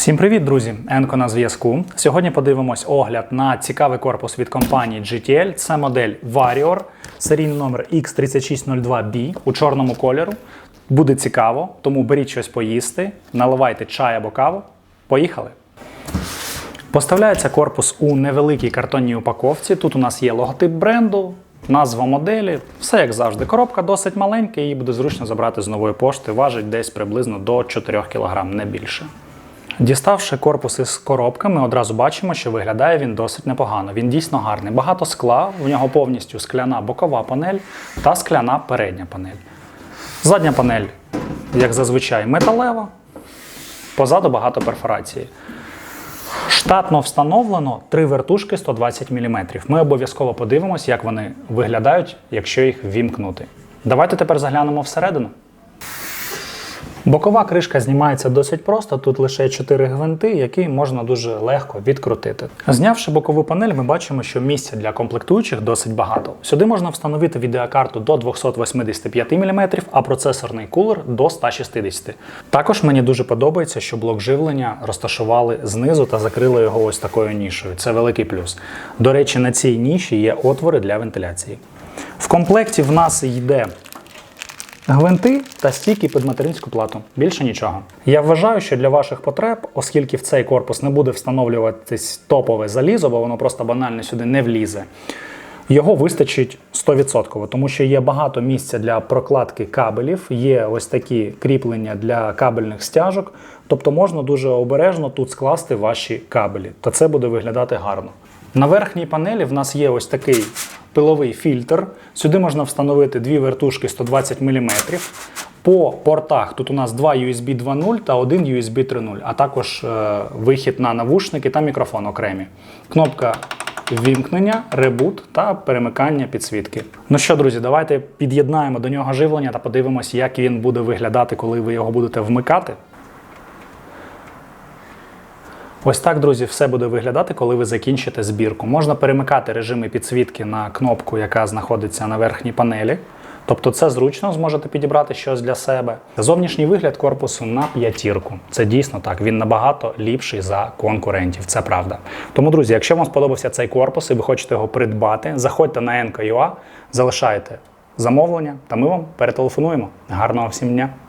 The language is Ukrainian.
Всім привіт, друзі! Енко на зв'язку. Сьогодні подивимось огляд на цікавий корпус від компанії GTL. Це модель Warrior, серійний номер X3602B у чорному кольору. Буде цікаво, тому беріть щось поїсти, наливайте чай або каву. Поїхали! Поставляється корпус у невеликій картонній упаковці. Тут у нас є логотип бренду, назва моделі, все як завжди. Коробка досить маленька, її буде зручно забрати з нової пошти. Важить десь приблизно до 4 кг, не більше. Діставши корпус із коробки, ми одразу бачимо, що виглядає він досить непогано. Він дійсно гарний. Багато скла, в нього повністю скляна бокова панель та скляна передня панель. Задня панель, як зазвичай, металева, позаду багато перфорації. Штатно встановлено три вертушки 120 мм. Ми обов'язково подивимось, як вони виглядають, якщо їх вімкнути. Давайте тепер заглянемо всередину. Бокова кришка знімається досить просто. Тут лише 4 гвинти, які можна дуже легко відкрутити. Знявши бокову панель, ми бачимо, що місця для комплектуючих досить багато. Сюди можна встановити відеокарту до 285 мм, а процесорний кулер до 160 Також мені дуже подобається, що блок живлення розташували знизу та закрили його ось такою нішою. Це великий плюс. До речі, на цій ніші є отвори для вентиляції. В комплекті в нас йде Гвинти та стійки під материнську плату. Більше нічого. Я вважаю, що для ваших потреб, оскільки в цей корпус не буде встановлюватись топове залізо, бо воно просто банально сюди не влізе. Його вистачить 100%, тому що є багато місця для прокладки кабелів, є ось такі кріплення для кабельних стяжок. Тобто можна дуже обережно тут скласти ваші кабелі, та це буде виглядати гарно. На верхній панелі в нас є ось такий пиловий фільтр. Сюди можна встановити дві вертушки 120 мм. По портах тут у нас два USB 2.0 та один USB 3.0, а також е, вихід на навушники та мікрофон окремі. Кнопка вімкнення, ребут та перемикання підсвітки. Ну що, друзі, давайте під'єднаємо до нього живлення та подивимось, як він буде виглядати, коли ви його будете вмикати. Ось так, друзі, все буде виглядати, коли ви закінчите збірку. Можна перемикати режими підсвітки на кнопку, яка знаходиться на верхній панелі. Тобто це зручно, зможете підібрати щось для себе. Зовнішній вигляд корпусу на п'ятірку. Це дійсно так. Він набагато ліпший за конкурентів. Це правда. Тому, друзі, якщо вам сподобався цей корпус і ви хочете його придбати, заходьте на NKUA, залишайте замовлення, та ми вам перетелефонуємо. Гарного всім дня!